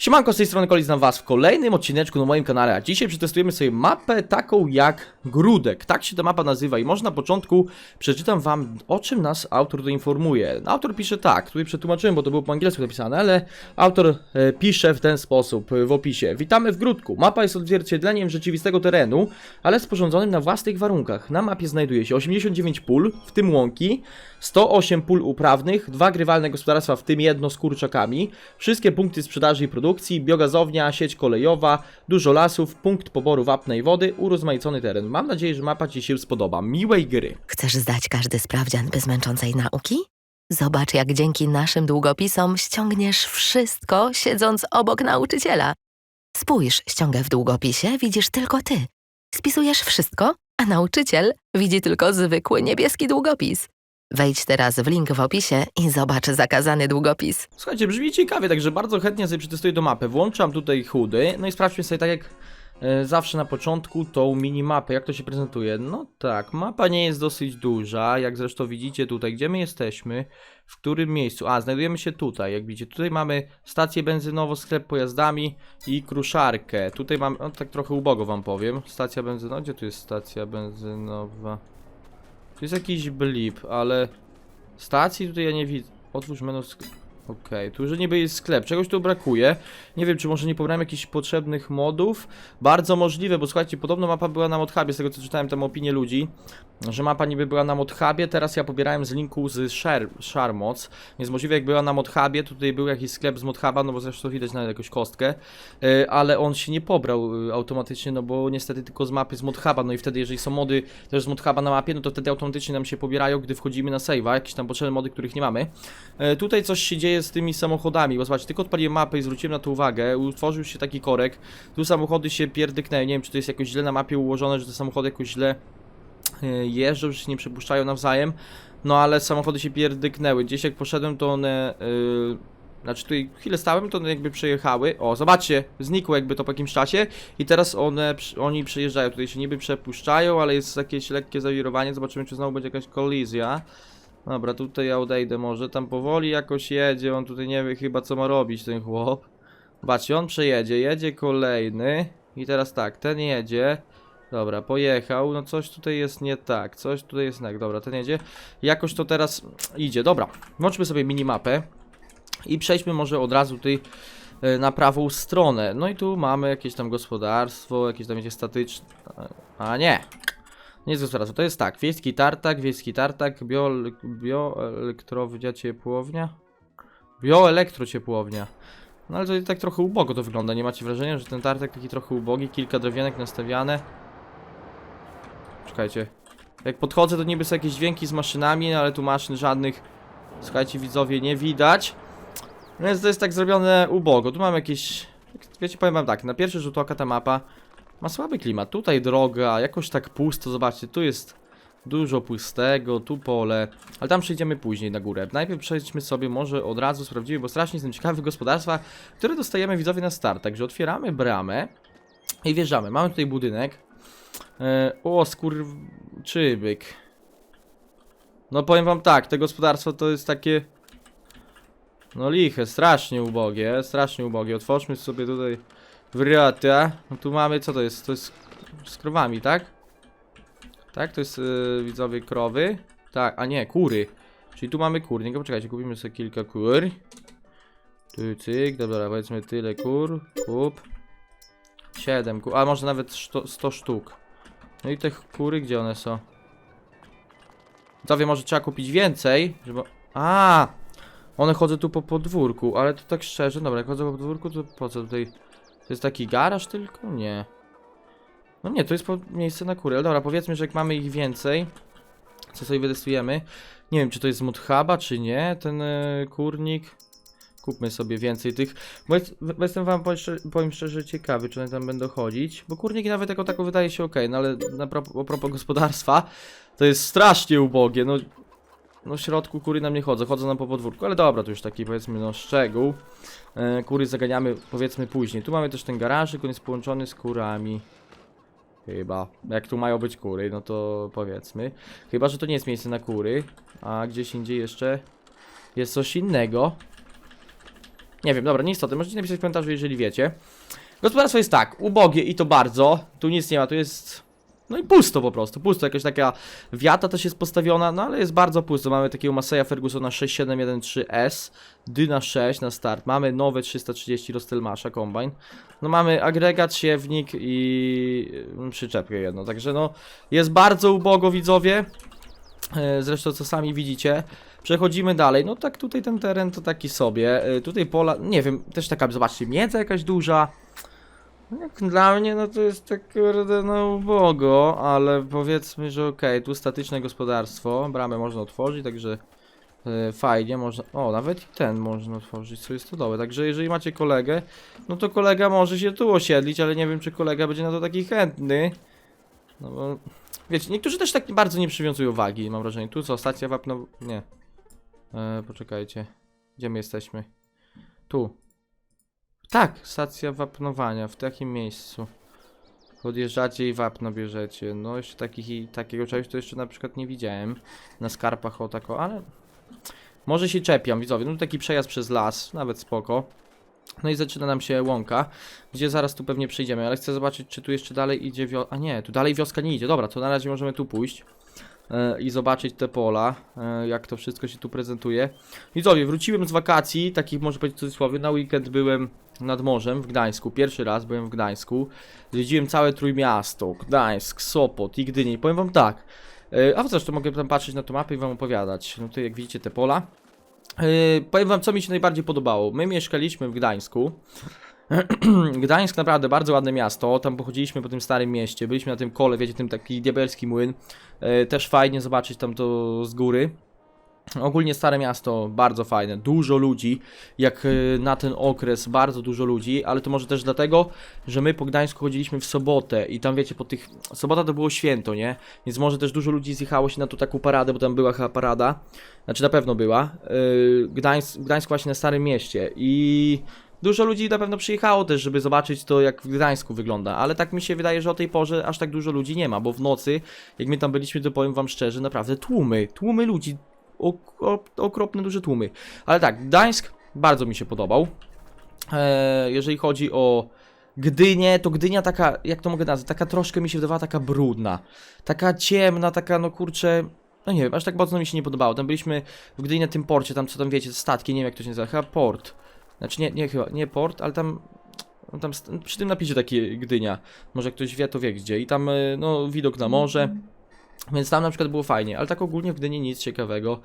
Siemanko, z tej strony Kolis na was w kolejnym odcineczku na moim kanale, a dzisiaj przetestujemy sobie mapę taką jak Grudek, tak się ta mapa nazywa i może na początku przeczytam wam o czym nas autor doinformuje. Autor pisze tak, tutaj przetłumaczyłem, bo to było po angielsku napisane, ale autor e, pisze w ten sposób e, w opisie. Witamy w Grudku, mapa jest odzwierciedleniem rzeczywistego terenu, ale sporządzonym na własnych warunkach. Na mapie znajduje się 89 pól, w tym łąki, 108 pól uprawnych, dwa grywalne gospodarstwa, w tym jedno z kurczakami, wszystkie punkty sprzedaży i produkcji, biogazownia, sieć kolejowa, dużo lasów, punkt poboru wapna i wody, urozmaicony teren. Mam nadzieję, że mapa Ci się spodoba. Miłej gry. Chcesz zdać każdy sprawdzian bez męczącej nauki? Zobacz, jak dzięki naszym długopisom ściągniesz wszystko, siedząc obok nauczyciela. Spójrz, ściągę w długopisie widzisz tylko ty. Spisujesz wszystko, a nauczyciel widzi tylko zwykły niebieski długopis. Wejdź teraz w link w opisie i zobacz zakazany długopis. Słuchajcie, brzmi ciekawie, także bardzo chętnie sobie przetestuję do mapy. Włączam tutaj chudy, no i sprawdźmy sobie tak jak e, zawsze na początku tą minimapę, jak to się prezentuje. No tak, mapa nie jest dosyć duża, jak zresztą widzicie tutaj, gdzie my jesteśmy, w którym miejscu. A, znajdujemy się tutaj, jak widzicie. Tutaj mamy stację benzynową, sklep pojazdami i kruszarkę. Tutaj mam, no tak trochę ubogo wam powiem. Stacja benzynowa, gdzie tu jest stacja benzynowa? Tu jest jakiś blip, ale stacji tutaj ja nie widzę. Otwórz menu Okej, tu już niby jest sklep, czegoś tu brakuje. Nie wiem, czy może nie pobrałem jakichś potrzebnych modów. Bardzo możliwe, bo słuchajcie, podobno mapa była na modhubie, z tego co czytałem tam opinię ludzi, że mapa niby była na modhubie, teraz ja pobierałem z linku z Share, Sharmoc, więc możliwe jak była na modhubie, tutaj był jakiś sklep z modhuba, no bo zresztą widać nawet jakąś kostkę, yy, ale on się nie pobrał yy, automatycznie, no bo niestety tylko z mapy z modhuba, no i wtedy jeżeli są mody też z modhuba na mapie, no to wtedy automatycznie nam się pobierają, gdy wchodzimy na save'a, jakieś tam potrzebne mody, których nie mamy. E, tutaj coś się dzieje z tymi samochodami, bo zobaczcie, tylko odpaliłem mapę i zwróciłem na to uwagę, utworzył się taki korek, tu samochody się pierdyknęły, nie wiem czy to jest jakoś źle na mapie ułożone, że te samochody jakoś źle e, jeżdżą, że się nie przepuszczają nawzajem, no ale samochody się pierdyknęły, gdzieś jak poszedłem to one... Yy, znaczy tutaj chwilę stałem, to one jakby przejechały. O, zobaczcie, znikło jakby to po jakimś czasie. I teraz one, oni przejeżdżają, tutaj się niby przepuszczają, ale jest jakieś lekkie zawirowanie, zobaczymy czy znowu będzie jakaś kolizja. Dobra, tutaj ja odejdę może, tam powoli jakoś jedzie, on tutaj nie wie chyba co ma robić ten chłop. Zobaczcie, on przejedzie, jedzie kolejny. I teraz tak, ten jedzie. Dobra, pojechał, no coś tutaj jest nie tak, coś tutaj jest nie tak, dobra, ten jedzie. Jakoś to teraz idzie, dobra, włączmy sobie minimapę i przejdźmy może od razu tutaj e, na prawą stronę. No i tu mamy jakieś tam gospodarstwo, jakieś tam wiecie statyczne, a nie, nie jest gospodarstwo, to jest tak, wiejski tartak, wiejski tartak, bio, bioelektrownia ciepłownia, bioelektrociepłownia. No ale to tak trochę ubogo to wygląda, nie macie wrażenia, że ten tartak taki trochę ubogi, kilka drewnianek nastawiane. Czekajcie, jak podchodzę to niby są jakieś dźwięki z maszynami, ale tu maszyn żadnych, słuchajcie widzowie, nie widać. No Więc to jest tak zrobione ubogo, tu mam jakieś, wiecie, powiem wam tak, na pierwszy rzut oka ta mapa ma słaby klimat. Tutaj droga, jakoś tak pusto. Zobaczcie, tu jest dużo pustego, tu pole. Ale tam przejdziemy później na górę. Najpierw przejdźmy sobie może od razu, sprawdzimy, bo strasznie jestem ciekawy gospodarstwa, które dostajemy widzowie na start. Także otwieramy bramę i wjeżdżamy. Mamy tutaj budynek. E, o, skurczybyk. No powiem wam tak, te gospodarstwo to jest takie... No liche, strasznie ubogie, strasznie ubogie. Otwórzmy sobie tutaj wrota. No tu mamy, co to jest? To jest z krowami, tak? Tak, to jest yy, widzowie krowy. Tak, a nie, kury. Czyli tu mamy kur. Poczekajcie, kupimy sobie kilka kur. Tu cyk, dobra, powiedzmy tyle kur. Kup. 7 kur, a może nawet 100, 100 sztuk. No i te kury, gdzie one są? Widzowie, może trzeba kupić więcej, żeby... A! One chodzą tu po podwórku, ale to tak szczerze, dobra, jak chodzą po podwórku, to po co tutaj... To jest taki garaż tylko? Nie. No nie, to jest miejsce na kury. Ale dobra, powiedzmy, że jak mamy ich więcej, co sobie wydestujemy. Nie wiem, czy to jest modhuba, czy nie, ten e, kurnik. Kupmy sobie więcej tych. Bo, jest, bo jestem wam powiem szczerze, ciekawy, czy one tam będą chodzić. Bo kurniki nawet jako tako wydaje się ok, no ale na pro, a propos gospodarstwa, to jest strasznie ubogie. No, no w środku kury nam nie chodzą, chodzą nam po podwórku, ale dobra, to już taki powiedzmy no szczegół. E, kury zaganiamy powiedzmy później. Tu mamy też ten garażyk, on jest połączony z kurami. Chyba. Jak tu mają być kury, no to powiedzmy. Chyba, że to nie jest miejsce na kury, a gdzieś indziej jeszcze jest coś innego. Nie wiem, dobra, nieistotne, możecie napisać w komentarzu, jeżeli wiecie. Gospodarstwo jest tak, ubogie i to bardzo, tu nic nie ma, tu jest... No i pusto po prostu, pusto, jakaś taka wiata też jest postawiona, no ale jest bardzo pusto. Mamy takiego Maseya Fergusona 6713S, Dyna 6 na start, mamy nowe 330 Rostelmasza Combine, no mamy agregat, siewnik i y, przyczepkę jedno, także no jest bardzo ubogo widzowie, E, zresztą co sami widzicie. Przechodzimy dalej, no tak tutaj ten teren to taki sobie, E, tutaj pola, nie wiem, też taka, zobaczcie, miedza jakaś duża. No Jak dla mnie, no to jest tak kurde, no ubogo, ale powiedzmy, że okej, tu statyczne gospodarstwo, bramę można otworzyć, także e, fajnie, można, o, nawet ten można otworzyć, co jest to dobre, także jeżeli macie kolegę, no to kolega może się tu osiedlić, ale nie wiem, czy kolega będzie na to taki chętny, no bo, wiecie, niektórzy też tak bardzo nie przywiązują wagi, mam wrażenie, tu co, stacja wapno, nie, e, poczekajcie, gdzie my jesteśmy, tu, tak, stacja wapnowania, w takim miejscu. Podjeżdżacie i wapno bierzecie. No jeszcze takich, takiego czegoś to jeszcze na przykład nie widziałem. Na skarpach o tako, ale... Może się czepiam, widzowie. No taki przejazd przez las, nawet spoko. No i zaczyna nam się łąka, gdzie zaraz tu pewnie przejdziemy, ale chcę zobaczyć, czy tu jeszcze dalej idzie wio... A nie, tu dalej wioska nie idzie. Dobra, to na razie możemy tu pójść i zobaczyć te pola, e, jak to wszystko się tu prezentuje. Widzowie, wróciłem z wakacji, takich może powiedzieć w cudzysłowie, na weekend byłem nad morzem w Gdańsku, pierwszy raz byłem w Gdańsku, zwiedziłem całe Trójmiasto, Gdańsk, Sopot i Gdynię powiem wam tak, e, a zresztą mogę tam patrzeć na tą mapę i wam opowiadać, no tutaj jak widzicie te pola, e, powiem wam co mi się najbardziej podobało, my mieszkaliśmy w Gdańsku, Gdańsk naprawdę bardzo ładne miasto, tam pochodziliśmy po tym starym mieście, byliśmy na tym kole, wiecie, tym taki diabelski młyn, e, też fajnie zobaczyć tam to z góry. Ogólnie stare miasto, bardzo fajne, dużo ludzi, jak e, na ten okres, bardzo dużo ludzi, ale to może też dlatego, że my po Gdańsku chodziliśmy w sobotę i tam wiecie, po tych, sobota to było święto, nie? Więc może też dużo ludzi zjechało się na tu taką paradę, bo tam była chyba parada, znaczy na pewno była, Yy, Gdańsk, Gdańsk właśnie na Starym Mieście. I dużo ludzi na pewno przyjechało też, żeby zobaczyć to, jak w Gdańsku wygląda, ale tak mi się wydaje, że o tej porze aż tak dużo ludzi nie ma, bo w nocy, jak my tam byliśmy, to powiem wam szczerze, naprawdę tłumy, tłumy ludzi, ok ok okropne duże tłumy. Ale tak, Gdańsk bardzo mi się podobał. Eee, jeżeli chodzi o Gdynię, to Gdynia taka, jak to mogę nazwać, taka troszkę mi się wydawała taka brudna. Taka ciemna, taka no kurczę, no nie wiem, aż tak mocno mi się nie podobało. Tam byliśmy w Gdyni na tym porcie, tam co tam wiecie, statki, nie wiem jak to się nazywa, chyba port. Znaczy nie, nie chyba, nie port, ale tam tam przy tym napisie takie Gdynia. Może ktoś wie, to wie gdzie. I tam, y, no, widok na morze. Więc tam na przykład było fajnie, ale tak ogólnie w Gdyni nic ciekawego.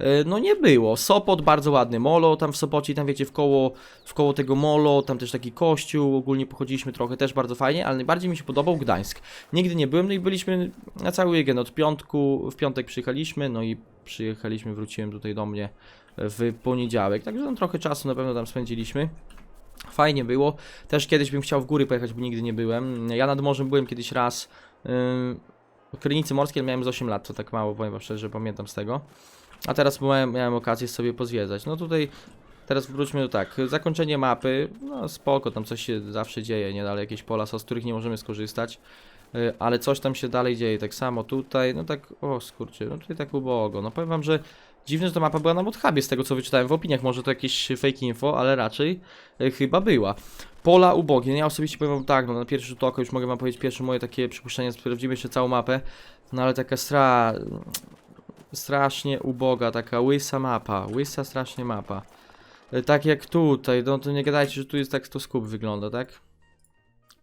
y, No nie było. Sopot bardzo ładny, Molo tam w Sopocie, tam wiecie, w koło, w koło tego Molo, tam też taki kościół, ogólnie pochodziliśmy trochę, też bardzo fajnie, ale najbardziej mi się podobał Gdańsk. Nigdy nie byłem, no i byliśmy na cały weekend, od piątku, w piątek przyjechaliśmy, no i przyjechaliśmy, wróciłem tutaj do mnie w poniedziałek, także tam trochę czasu na pewno tam spędziliśmy. Fajnie było. Też kiedyś bym chciał w góry pojechać, bo nigdy nie byłem. Ja nad morzem byłem kiedyś raz. Yy, w Krynicy Morskiej miałem z 8 lat, to tak mało, powiem szczerze, pamiętam z tego. A teraz miałem, miałem okazję sobie pozwiedzać. No tutaj, teraz wróćmy do tak, zakończenie mapy, no spoko, tam coś się zawsze dzieje, nie dalej jakieś pola są, z których nie możemy skorzystać. Yy, ale coś tam się dalej dzieje, tak samo tutaj, no tak, o skurczy, no tutaj tak ubogo. No powiem wam, że dziwne, że ta mapa była na Modhubie, z tego co wyczytałem w opiniach, może to jakieś fake info, ale raczej yy, chyba była. Pola ubogie, ja osobiście powiem tak, no na pierwszy rzut oka już mogę wam powiedzieć pierwsze moje takie przypuszczenie, sprawdzimy jeszcze całą mapę, no ale taka stra... strasznie uboga, taka łysa mapa, łysa strasznie mapa. E, Tak jak tutaj, no to nie gadajcie, że tu jest tak to skup wygląda, tak?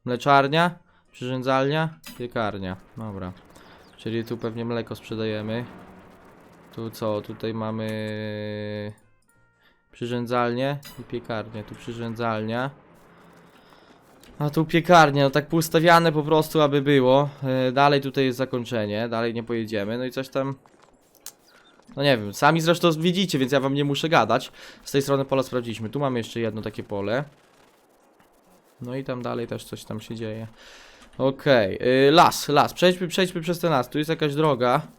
Mleczarnia, przyrządzalnia, piekarnia, dobra. Czyli tu pewnie mleko sprzedajemy. Tu co, tutaj mamy przyrządzalnię i piekarnię, tu przyrządzalnia. A tu piekarnia, no tak poustawiane po prostu, aby było. E, dalej tutaj jest zakończenie, dalej nie pojedziemy, no i coś tam... No nie wiem, sami zresztą widzicie, więc ja wam nie muszę gadać. Z tej strony pola sprawdziliśmy, tu mamy jeszcze jedno takie pole. No i tam dalej też coś tam się dzieje. Okej, y, las, las, przejdźmy, przejdźmy przez ten las, tu jest jakaś droga.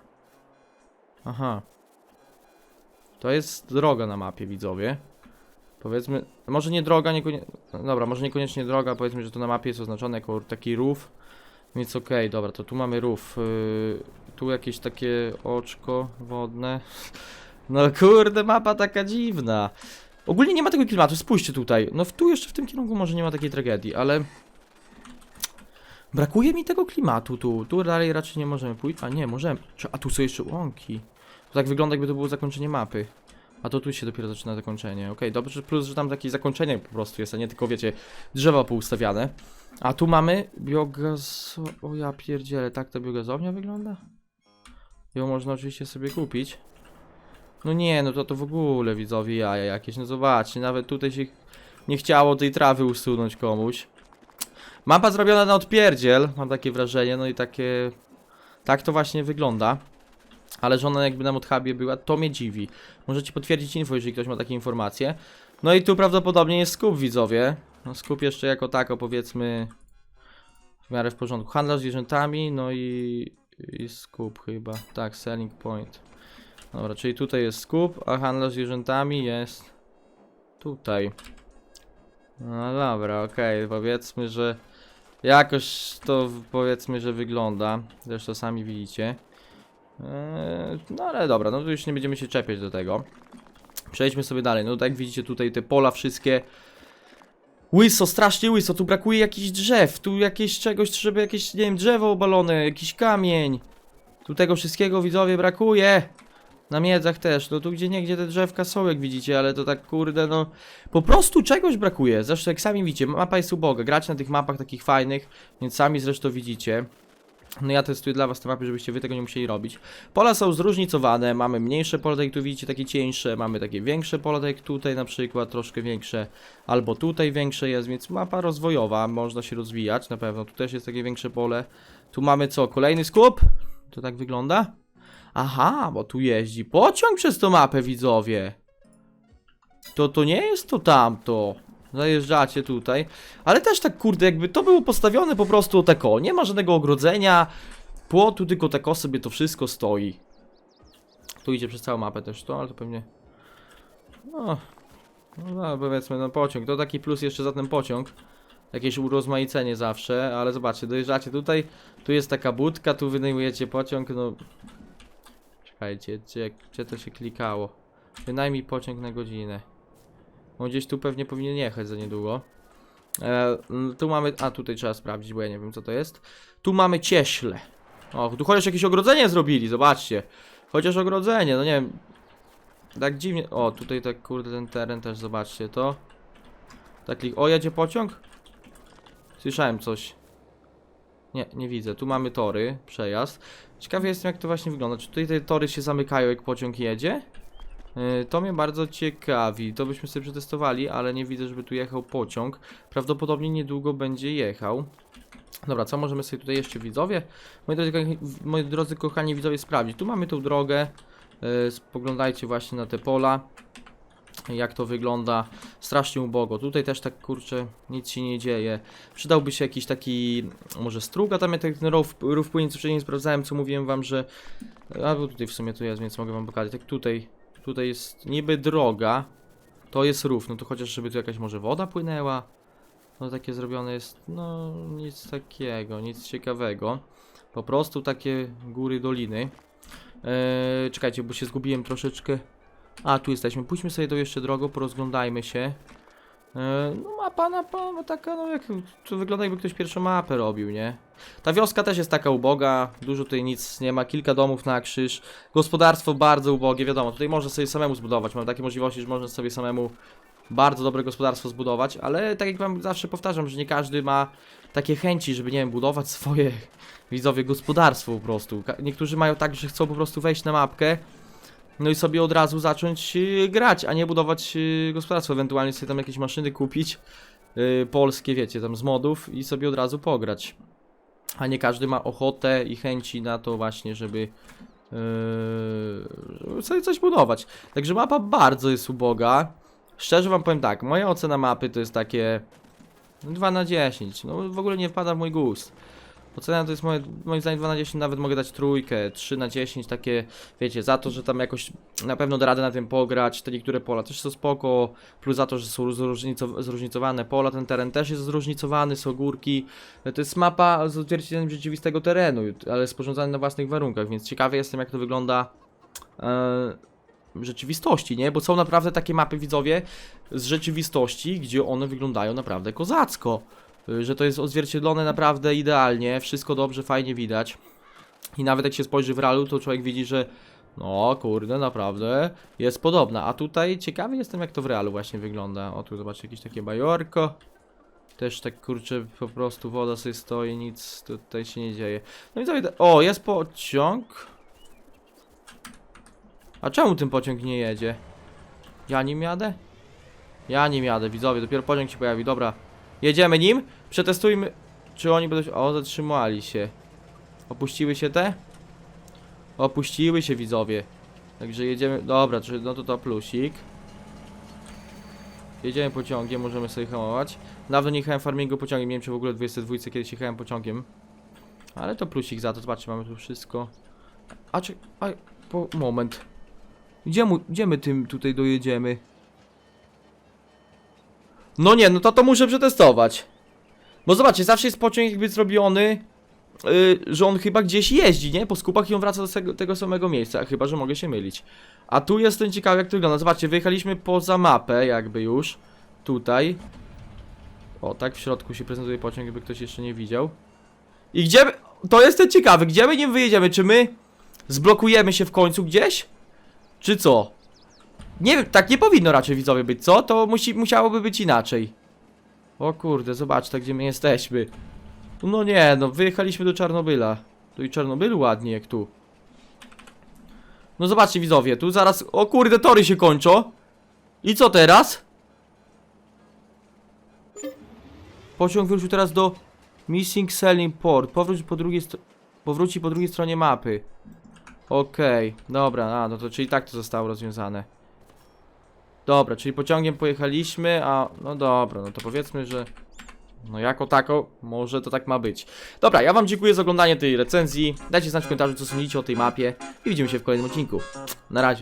Aha. To jest droga na mapie, widzowie. Powiedzmy, może nie droga, niekoniecznie. Dobra, może niekoniecznie droga, powiedzmy, że to na mapie jest oznaczone jako taki rów. Więc okej, dobra, to tu mamy rów. Yy, tu jakieś takie oczko wodne. No kurde, mapa taka dziwna. Ogólnie nie ma tego klimatu, spójrzcie tutaj. No w- tu jeszcze w tym kierunku może nie ma takiej tragedii, ale... Brakuje mi tego klimatu tu. Tu dalej raczej nie możemy pójść. A nie, możemy. A tu są jeszcze łąki. To tak wygląda jakby to było zakończenie mapy. A to tu się dopiero zaczyna zakończenie. Okej, dobrze, plus, że tam takie zakończenie po prostu jest, a nie tylko, wiecie, drzewa poustawiane. A tu mamy biogaz... O ja pierdzielę, tak ta biogazownia wygląda? Ją można oczywiście sobie kupić. No nie, no to to w ogóle widzowie jaja jakieś, no zobaczcie, nawet tutaj się nie chciało tej trawy usunąć komuś. Mapa zrobiona na odpierdziel, mam takie wrażenie, no i takie... Tak to właśnie wygląda. Ale że ona jakby na modhubie była, to mnie dziwi. Możecie potwierdzić info, jeżeli ktoś ma takie informacje. No i tu prawdopodobnie jest skup widzowie. No skup jeszcze jako tako powiedzmy w miarę w porządku. Handlarz zwierzętami, no i, i skup chyba. Tak, selling point. Dobra, czyli tutaj jest skup, a handlarz zwierzętami jest tutaj. No dobra, okej, powiedzmy, że jakoś to powiedzmy, że wygląda. Zresztą sami widzicie. Eee, no ale dobra, no to już nie będziemy się czepiać do tego. Przejdźmy sobie dalej. No tak jak widzicie tutaj te pola wszystkie Łyso, strasznie łyso, tu brakuje jakichś drzew, tu jakieś czegoś, żeby jakieś, nie wiem, drzewo obalone, jakiś kamień. Tu tego wszystkiego widzowie brakuje. Na miedzach też, no tu gdzie niegdzie te drzewka są jak widzicie, ale to tak kurde no Po prostu czegoś brakuje, zresztą jak sami widzicie, mapa jest uboga, grać na tych mapach takich fajnych, więc sami zresztą widzicie No ja testuję dla was te mapy, żebyście wy tego nie musieli robić Pola są zróżnicowane, mamy mniejsze pola, tak jak tu widzicie, takie cieńsze, mamy takie większe pola, tak jak tutaj na przykład, troszkę większe Albo tutaj większe jest, więc mapa rozwojowa, można się rozwijać na pewno, tu też jest takie większe pole Tu mamy co, kolejny skup? To tak wygląda? Aha, bo tu jeździ pociąg przez tą mapę, widzowie. To to nie jest to tamto. Zajeżdżacie tutaj. Ale też tak kurde, jakby to było postawione po prostu tak o. Nie ma żadnego ogrodzenia. Płotu, tylko tak o sobie to wszystko stoi. Tu idzie przez całą mapę też to, ale to pewnie... No, no powiedzmy, no pociąg. To taki plus jeszcze za ten pociąg. Jakieś urozmaicenie zawsze, ale zobaczcie, dojeżdżacie tutaj. Tu jest taka budka, tu wynajmujecie pociąg, no... Czekajcie, gdzie, to się klikało? Wynajmij pociąg na godzinę. On gdzieś tu pewnie powinien jechać za niedługo. E, tu mamy. A tutaj trzeba sprawdzić, bo ja nie wiem co to jest. Tu mamy cieśle. O, tu chociaż jakieś ogrodzenie zrobili, zobaczcie. Chociaż ogrodzenie, no nie wiem. Tak dziwnie. O, tutaj tak kurde ten teren też, zobaczcie to. Tak klik. O, jedzie pociąg? Słyszałem coś. Nie, nie widzę. Tu mamy tory, przejazd. Ciekawy jestem jak to właśnie wygląda. Czy tutaj te tory się zamykają jak pociąg jedzie? Yy, To mnie bardzo ciekawi. To byśmy sobie przetestowali, ale nie widzę, żeby tu jechał pociąg. Prawdopodobnie niedługo będzie jechał. Dobra, co możemy sobie tutaj jeszcze widzowie? Moi drodzy, moi drodzy kochani widzowie sprawdzić. Tu mamy tą drogę. Yy, Spoglądajcie właśnie na te pola. Jak to wygląda. Strasznie ubogo. Tutaj też tak kurczę, nic się nie dzieje. Przydałby się jakiś taki, może struga tam, ja tak ten rów, rów płynie, co nie sprawdzałem, co mówiłem wam, że... A, bo tutaj w sumie tu jest, więc mogę wam pokazać. Tak tutaj, tutaj jest niby droga, to jest rów, no to chociaż żeby tu jakaś może woda płynęła. No takie zrobione jest, no nic takiego, nic ciekawego. Po prostu takie góry, doliny. Eee, czekajcie, bo się zgubiłem troszeczkę. A, tu jesteśmy. Pójdźmy sobie tą jeszcze drogą, porozglądajmy się. E, No mapa, mapa, no taka, no jak, to wygląda jakby ktoś pierwszą mapę robił, nie? Ta wioska też jest taka uboga, dużo tutaj nic nie ma, kilka domów na krzyż. Gospodarstwo bardzo ubogie, wiadomo, tutaj można sobie samemu zbudować, mam takie możliwości, że można sobie samemu bardzo dobre gospodarstwo zbudować, ale tak jak wam zawsze powtarzam, że nie każdy ma takie chęci, żeby, nie wiem, budować swoje widzowie gospodarstwo po prostu. Niektórzy mają tak, że chcą po prostu wejść na mapkę, no i sobie od razu zacząć y, grać, a nie budować y, gospodarstwo, ewentualnie sobie tam jakieś maszyny kupić, y, polskie, wiecie, tam z modów i sobie od razu pograć. A nie każdy ma ochotę i chęci na to właśnie, żeby, yy, sobie coś budować. Także mapa bardzo jest uboga. Szczerze wam powiem tak, moja ocena mapy to jest takie 2 na 10. No w ogóle nie wpada w mój gust. Ocena to jest moje, moim zdaniem 2 na 10, nawet mogę dać trójkę, 3 na 10, takie, wiecie, za to, że tam jakoś na pewno da radę na tym pograć, te niektóre pola też są spoko, plus za to, że są zróżnicow- zróżnicowane pola, ten teren też jest zróżnicowany, są górki, to jest mapa z odzwierciedleniem rzeczywistego terenu, ale sporządzany na własnych warunkach, więc ciekawy jestem jak to wygląda e, rzeczywistości, nie? Bo są naprawdę takie mapy, widzowie, z rzeczywistości, gdzie one wyglądają naprawdę kozacko. Y, Że to jest odzwierciedlone naprawdę idealnie, wszystko dobrze, fajnie widać. I nawet jak się spojrzy w realu, to człowiek widzi, że no kurde, naprawdę jest podobna. A tutaj ciekawy jestem, jak to w realu właśnie wygląda. O, tu zobaczcie jakieś takie bajorko. Też tak kurczę, po prostu woda sobie stoi, nic tutaj się nie dzieje. No i co? O, jest pociąg. A czemu ten pociąg nie jedzie? Ja nim jadę? Ja nim jadę, widzowie, dopiero pociąg się pojawi, dobra. Jedziemy nim, przetestujmy, czy oni będą. O, zatrzymali się. Opuściły się te? Opuściły się, widzowie. Także jedziemy, dobra, no to to plusik. Jedziemy pociągiem, możemy sobie hamować. Dawno nie jechałem farmingu pociągiem, nie wiem czy w ogóle w 22 kiedyś jechałem pociągiem. Ale to plusik za to, zobaczcie, mamy tu wszystko. A czy... A, po, moment. Gdzie, mu, gdzie my tym tutaj dojedziemy? No nie, no to to muszę przetestować. Bo zobaczcie, zawsze jest pociąg jakby zrobiony, yy, że on chyba gdzieś jeździ, nie? Po skupach i on wraca do tego, tego samego miejsca, chyba, że mogę się mylić. A tu jestem ciekawy jak to wygląda. Zobaczcie, wyjechaliśmy poza mapę jakby już. Tutaj. O, tak w środku się prezentuje pociąg, jakby ktoś jeszcze nie widział. I gdzie. To jestem ciekawy, gdzie my nim wyjedziemy? Czy my zblokujemy się w końcu gdzieś? Czy co? Nie wiem, tak nie powinno raczej widzowie być, co? To musi, musiałoby być inaczej. O kurde, zobaczcie, gdzie my jesteśmy. No nie, no wyjechaliśmy do Czarnobyla. Tu i Czarnobyl ładnie jak tu. No zobaczcie widzowie, tu zaraz... O kurde, tory się kończą. I co teraz? Pociąg wyruszył teraz do Missing Selling Port. Powróć po drugiej Powróci po drugiej stronie mapy. Okej, dobra, a no to czyli tak to zostało rozwiązane. Dobra, czyli pociągiem pojechaliśmy, a no dobra, no to powiedzmy, że no jako tako, może to tak ma być. Dobra, ja wam dziękuję za oglądanie tej recenzji. Dajcie znać w komentarzu, co sądzicie o tej mapie i widzimy się w kolejnym odcinku. Na razie.